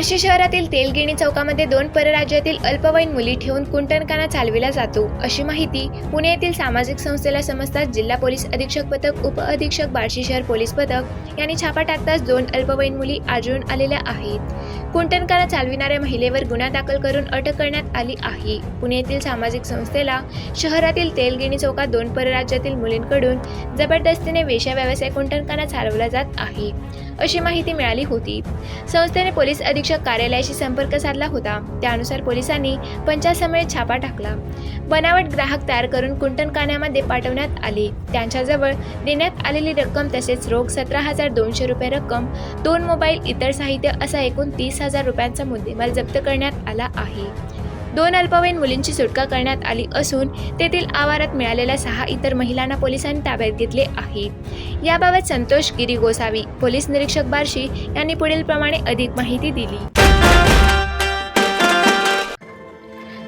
बार्शी शहरातील तेलगिणी चौकामध्ये दोन परराज्यातील अल्पवयीन मुली ठेवून कुंटणकाना चालविला जातो अशी माहिती पुणे येथील सामाजिक संस्थेला समजताच जिल्हा पोलीस अधीक्षक पथक उप अधीक्षक बार्शी शहर पोलीस पथक यांनी छापा टाकताच दोन अल्पवयीन मुली आढळून आलेल्या आहेत. कुंटणकाना चालविणाऱ्या महिलेवर गुन्हा दाखल करून अटक करण्यात आली आहे. पुणे येथील सामाजिक संस्थेला शहरातील तेलगिणी चौकात दोन परराज्यातील मुलींकडून जबरदस्तीने वेश्या व्यवसाय कुंटणकाना चालवला जात आहे अशी माहिती मिळाली होती. संस्थेने पोलीस अधीक्षक कार्यालयाशी संपर्क साधला होता. त्यानुसार पोलिसांनी पंचासमोर छापा टाकला. बनावट ग्राहक तयार करून कुंटणखान्यामध्ये पाठवण्यात आले. त्यांच्याजवळ देण्यात आलेली रक्कम तसेच रोख सतरा हजार दोनशे रुपये रक्कम दोन मोबाईल इतर साहित्य असा एकूण तीस हजार रुपयांचा मुद्देमाल जप्त करण्यात आला आहे. दोन अल्पवयीन मुलींची सुटका करण्यात आली असून तेथील आवारात मिळालेल्या सहा इतर महिलांना पोलिसांनी ताब्यात घेतले आहे. याबाबत संतोष गिरी गोसावी पोलीस निरीक्षक बार्शी यांनी पुढील प्रमाणे अधिक माहिती दिली.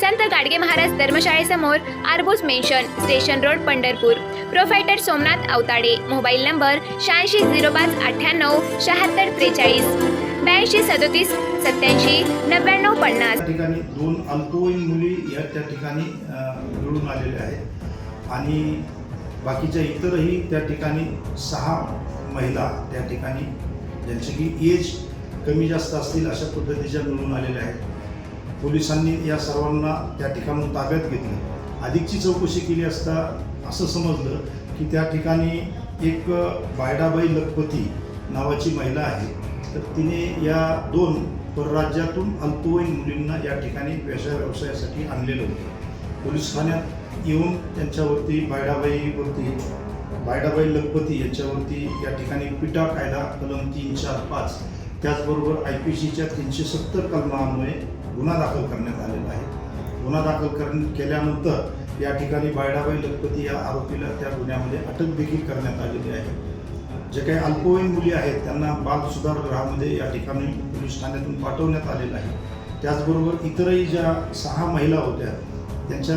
संत गाडगे महाराज धर्मशाळेसमोर आरबोस mansion station road Pandharpur. Proprietor Somnath Awtade mobile number शहाऐंशी झिरो पाच अठ्ठ्याण्णव शहात्तर त्रेचाळीस. ब्याऐंशी सदोतीस सत्याऐंशी नव्याण्णव पन्नास. ठिकाणी दोन अल्पवयीन मुली या त्या ठिकाणी मिळून आलेल्या आहेत. आणि बाकीच्या इतरही त्या ठिकाणी सहा महिला त्या ठिकाणी ज्यांची की एज कमी जास्त असतील अशा पद्धतीच्या मिळून आलेल्या आहेत. पोलिसांनी या सर्वांना त्या ठिकाणून ताब्यात घेतलं. अधिकची चौकशी केली असता असं समजलं की त्या ठिकाणी एक बायडाबाई लखपती नावाची महिला आहे. तर तिने या दोन परराज्यातून अल्पवयीन मुलींना या ठिकाणी व्यवसाय व्यवसायासाठी आणलेलं होतं. पोलीस ठाण्यात येऊन त्यांच्यावरती बायडाबाईवरती बायडाबाई लखपती यांच्यावरती या ठिकाणी पिटा कायदा कलम तीन चार पाच त्याचबरोबर आय पी सीच्या तीनशे सत्तर कलमामुळे गुन्हा दाखल करण्यात आलेला आहे. गुन्हा दाखल कर केल्यानंतर या ठिकाणी बायडाबाई लखपती या आरोपीला त्या गुन्ह्यामध्ये अटक देखील करण्यात आलेली आहे. जे काही अल्पवयीन मुली आहेत त्यांना बाल सुधार गृहामध्ये या ठिकाणी पोलीस ठाण्यातून पाठवण्यात आलेलं आहे. त्याचबरोबर इतरही ज्या सहा महिला होत्या त्यांच्या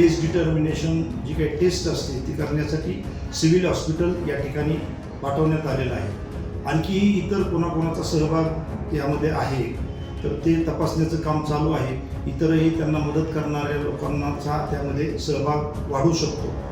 एज डिटर्मिनेशन जी काही टेस्ट असते ती करण्यासाठी सिव्हिल हॉस्पिटल या ठिकाणी पाठवण्यात आलेलं आहे. आणखीही इतर कोणाकोणाचा सहभाग यामध्ये आहे तर ते तपासण्याचं काम चालू आहे. इतरही त्यांना मदत करणाऱ्या लोकांचा त्यामध्ये सहभाग वाढू शकतो.